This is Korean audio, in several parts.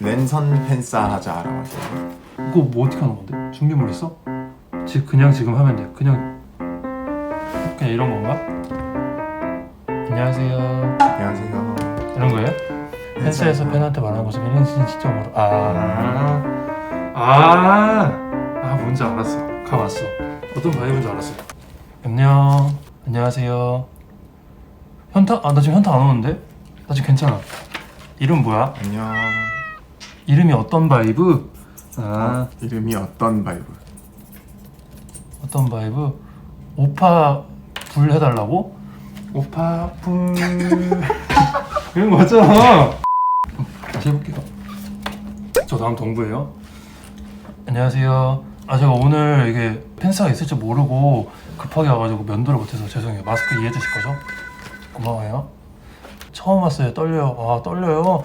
랜선 펜사 하자라고 하죠. 이거 뭐 어떻게 하는 건데? 준비물 있어? 지 그냥 지금 하면 돼. 그냥 그냥 이런 건가? 안녕하세요. 안녕하세요. 이런 거예요? 펜스에서 팬한테 말하는 것을 펜스 직접 말하. 아, 아, 아 뭔지 알았어. 가봤어. 어떤 바이브인지 알았어. 안녕. 안녕하세요. 현타? 아 나 지금 현타 안 오는데? 나 지금 괜찮아. 이름 뭐야? 안녕. 이름이 어떤 바이브? 아. 이름이 어떤 바이브? 어떤 바이브? 오파 불 해달라고? 오파 불 이런 거 맞잖아 다시 해볼게요 저 다음 동부예요 안녕하세요 아 제가 오늘 이게 펜스가 있을 줄 모르고 급하게 와가지고 면도를 못해서 죄송해요 마스크 이해해 주실 거죠? 고마워요 처음 왔어요 떨려요 아 떨려요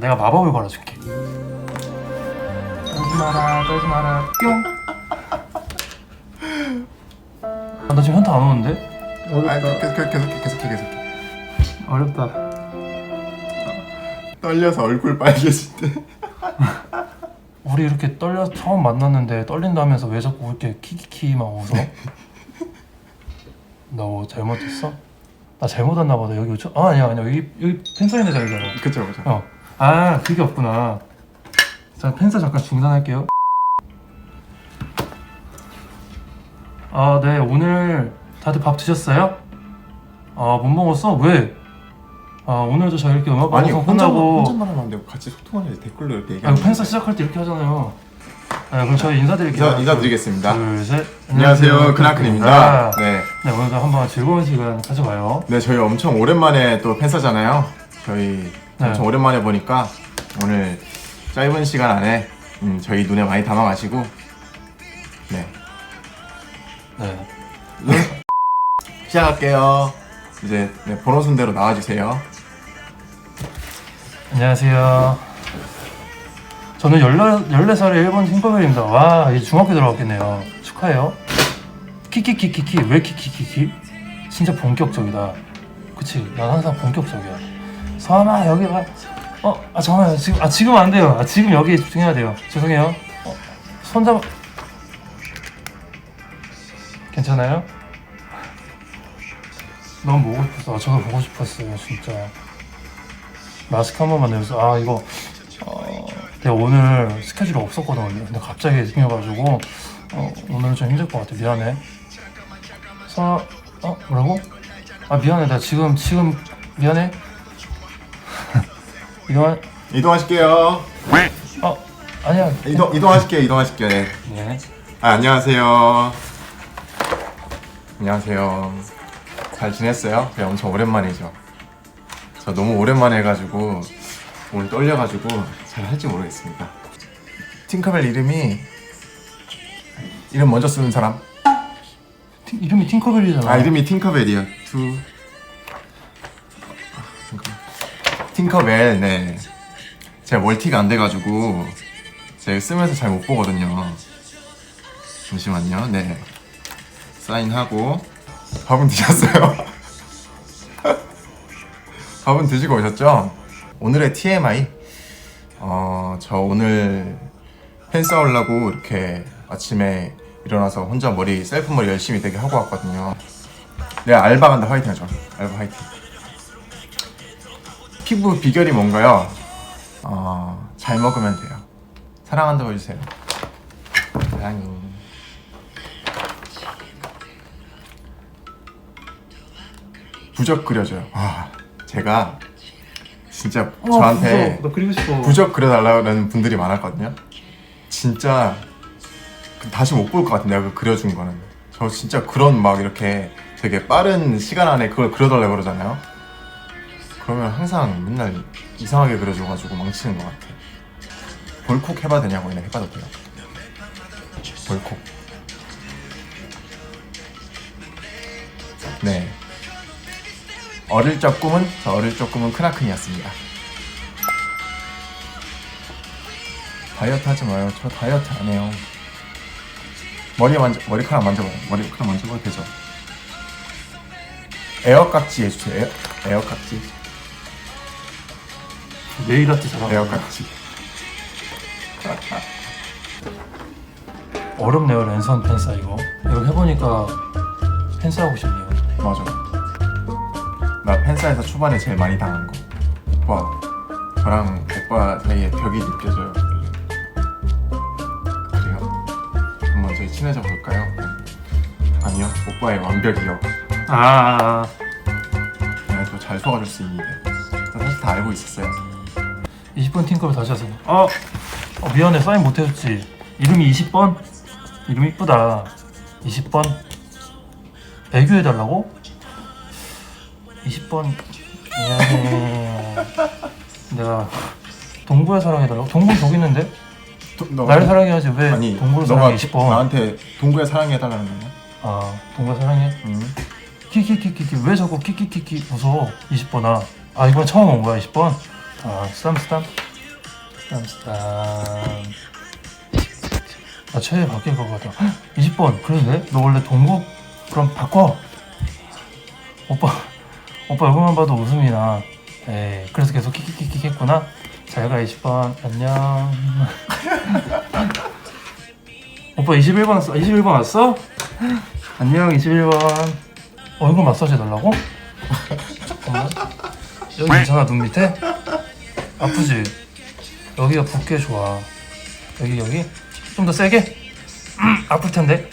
내가 마법을 걸어줄게 떨지 마라 떨지 마라 뿅 아, 나 지금 현타 안 오는데? 아, 계속 계속 계속 계속 계속. 어렵다. 떨려서 얼굴 빨개질 때. 우리 이렇게 떨려 처음 만났는데 떨린다면서 왜 자꾸 이렇게 키키키만 웃어? 너 잘못했어? 나 잘못했나 보다. 여기 우측? 아 아니야 아니야 여기 여기 있는 자리잖아. 그쵸 그쵸. 어. 아 그게 없구나. 자 펜서 잠깐 중단할게요. 아 네 오늘 다들 밥 드셨어요? 아못 먹었어? 왜? 아 오늘도 저희 이렇게 음악 아니 방송 혼자 끝나고 혼자만 하면 안 되고 같이 소통하는 댓글로 이렇게 아, 얘기하는. 펜서 시작할 때 이렇게 하잖아요. 아, 그럼 저희 인사드릴게요. 인사 인사드리겠습니다. 둘, 셋. 안녕하세요 크나큰입니다. 네. 네, 오늘도 한번 즐거운 시간 가져봐요. 네 저희 엄청 오랜만에 또 펜사잖아요. 저희 네. 엄청 오랜만에 보니까 오늘 짧은 시간 안에 음, 저희 눈에 많이 담아가시고 네 네. 시작할게요. 이제 네, 번호 순대로 나와주세요. 안녕하세요. 저는 14, 14살의 일본 팅커벨입니다. 와, 이제 중학교 들어갔겠네요. 축하해요. 키키키키키, 왜 키키키키? 진짜 본격적이다. 그치, 난 항상 본격적이야. 서아마, 여기 봐. 어, 아, 잠깐만요. 지금, 아, 지금 안 돼요. 아, 지금 여기에 집중해야 돼요. 죄송해요. 어, 손 잡아. 괜찮아요? 너무 보고 싶었어. 아, 저도 보고 싶었어요, 진짜. 마스크 한 번만 내면서 아 이거 어, 내가 오늘 스케줄이 없었거든요. 근데 갑자기 생겨가지고 어, 오늘은 좀 힘들 것 같아. 미안해. 서, 어 뭐라고? 아 미안해. 나 지금 지금 미안해. 이동한 이동하실게요. 어 아니야. 이동 이동하실게요. 이동하실게요. 네. 네. 아, 안녕하세요. 안녕하세요. 잘 지냈어요? 네, 엄청 오랜만이죠. 저 너무 오랜만에 해가지고 오늘 떨려가지고 잘 할지 모르겠습니다. 팅커벨 이름이 이름 먼저 쓰는 사람? 팅- 이름이 팅커벨이잖아. 아 이름이 팅커벨이요. 투 팅커벨 네. 제가 멀티가 안 돼가지고 제가 쓰면서 잘 못 보거든요. 잠시만요. 네. 사인하고 밥은 드셨어요? 밥은 드시고 오셨죠? 오늘의 TMI 어, 저 오늘 펜 쌓으려고 이렇게 아침에 일어나서 혼자 머리 셀프 머리 열심히 되게 하고 왔거든요. 네 알바 간다 화이팅 하죠. 알바 화이팅. 피부 비결이 뭔가요? 어, 잘 먹으면 돼요. 사랑한다고 해주세요. 사랑해. 부적 그려줘요. 와, 제가 진짜 어, 저한테 부적. 나 그리고 싶어. 부적 그려달라는 분들이 많았거든요. 진짜 그 다시 못 볼 것 같은 내가 그 그려준 거는. 저 진짜 그런 막 이렇게 되게 빠른 시간 안에 그걸 그려달라고 그러잖아요. 그러면 항상 맨날 이상하게 그려줘가지고 망치는 것 같아. 볼콕 해봐도 되냐고 그냥 해봐도 돼요. 볼콕. 네. 어릴 적 꿈은 저 어릴 적 꿈은 크나큰이었습니다. 다이어트 하지 마요. 저 다이어트 안 해요. 머리 만져 머리카락 만져봐요. 머리카락 만져봐도 되죠. 에어 깍지 해주세요. 에어, 에어 깍지. 아트 잘하고. 에어 깍지. 어렵네요 랜선 펜사 이거 이거 해보니까 펜사 하고 싶네요 맞아. 나 팬사에서 초반에 제일 많이 당한 거. 오빠, 저랑 오빠 사이에 벽이 느껴져요. 그래요? 한번 저희 친해져 볼까요? 아니요, 오빠의 완벽이요. 아 내가 또잘 속아줄 수 있는데. 나 사실 다 알고 있었어요. 20번 팀컵을 다시 하세요 어, 어 미안해 사인 못 해줬지 이름이 20번? 이름 이쁘다 20번 애교 해 달라고? 20번 미안해 내가 동구의 사랑해 달라고? 동구 저기 있는데? 도, 너, 나를 사랑해야지 왜 아니, 동구를 너가 사랑해 20번 나한테 동구에 사랑해달라는 거냐? 아 동구를 사랑해? 응. 키키키키키 왜 자꾸 키키키키 웃어 20번아 아 이번 처음 온 거야 20번 아 스담스담? 스담스담. 아 최애 바뀔 것 같아. 헉, 20번. 그러네 너 원래 동구 그럼 바꿔. 오빠 오빠 얼굴만 봐도 웃음이 나. 에이 그래서 계속 키키키키 했구나. 잘 가 20번. 안녕. 오빠 21번 왔어? 21번 왔어? 안녕 21번. 얼굴 마사지 해달라고? 잠깐만 여기 괜찮아 눈 밑에? 아프지? 여기가 붓게 좋아 여기 여기? 좀 더 세게? 음, 아플 텐데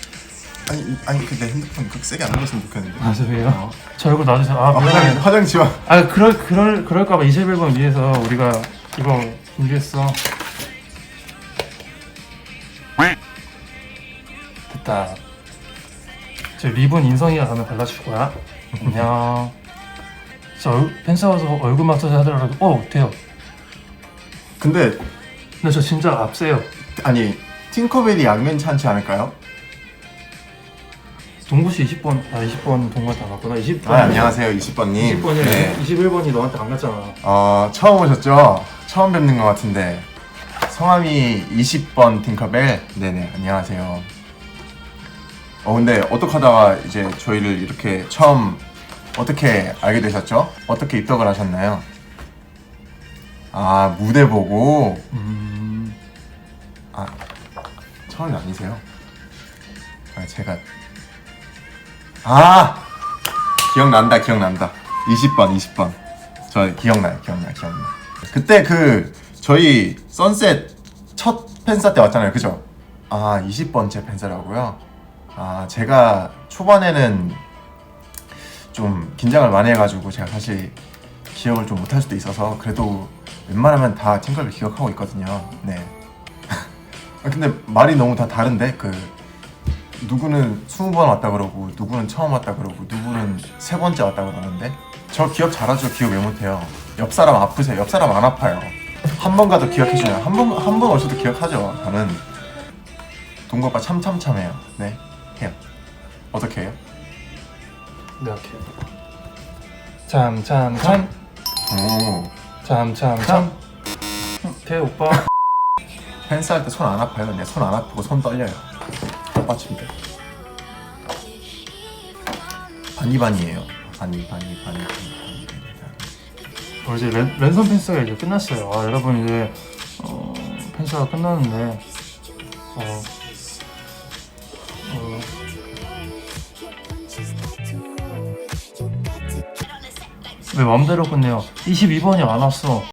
아니, 아니 근데 핸드폰 그렇게 세게 안 눌렀으면 좋겠는데. 아 죄송해요 어. 저 얼굴 놔주세요 아 아, 화장, 미안해 화장 지워. 아 그럴 그럴 그럴까봐 21번 위해서 우리가 이거 준비했어 됐다 저 리본 인성이가 가면 발라줄 거야 안녕 저 얼- 와서 얼굴 마사지 하더라도 어 돼요 근데 근데 저 진짜 앞세요 아니 팅커벨이 양면찮지 않을까요? 동구씨 20번 아 20번 동구한테 안 갔구나 20번 아 안녕하세요 20번님 20번이 네. 21번이 너한테 안 갔잖아 어 처음 오셨죠? 처음 뵙는 것 같은데 성함이 20번 팅커벨 네네 안녕하세요 어 근데 어떻게 하다가 이제 저희를 이렇게 처음 어떻게 알게 되셨죠? 어떻게 입덕을 하셨나요? 아 무대 보고. 음. 아 처음이 아니세요? 아 제가. 아! 기억난다 기억난다. 20번 20번. 저 기억나요 기억나요 기억나 그때 그 저희 선셋 첫 팬사 때 왔잖아요 그죠? 아 20번째 팬사라고요? 아 제가 초반에는 좀 긴장을 많이 해가지고 제가 사실 기억을 좀 못할 수도 있어서 그래도 웬만하면 다 팀컬을 기억하고 있거든요. 네. 아, 근데 말이 너무 다 다른데? 그 누구는 20번 왔다 그러고 누구는 처음 왔다 그러고 누구는 세 번째 왔다 그러는데? 저 기억 잘하죠? 기억 왜 못해요? 옆 사람 아프세요? 옆 사람 안 아파요? 한 번 가도 기억해주냐 한번 한 번 오셔도 기억하죠? 저는. 동거가 참참참해요. 네. 해요. 어떻게 해요? 네 오케이. 참참참. 오 참 참참. 대 오빠. 펜스 할 때 손 안 아파요? 근데 손 안 아프고 손 떨려요. 바니 바니 바니 바니 바니 어, 이제 랜, 랜선 펜스가 이제 끝났어요. 아, 여러분 이제 어, 펜스가 끝났는데 어, 어, 왜 맘대로 끝내요? 22번이 안 왔어.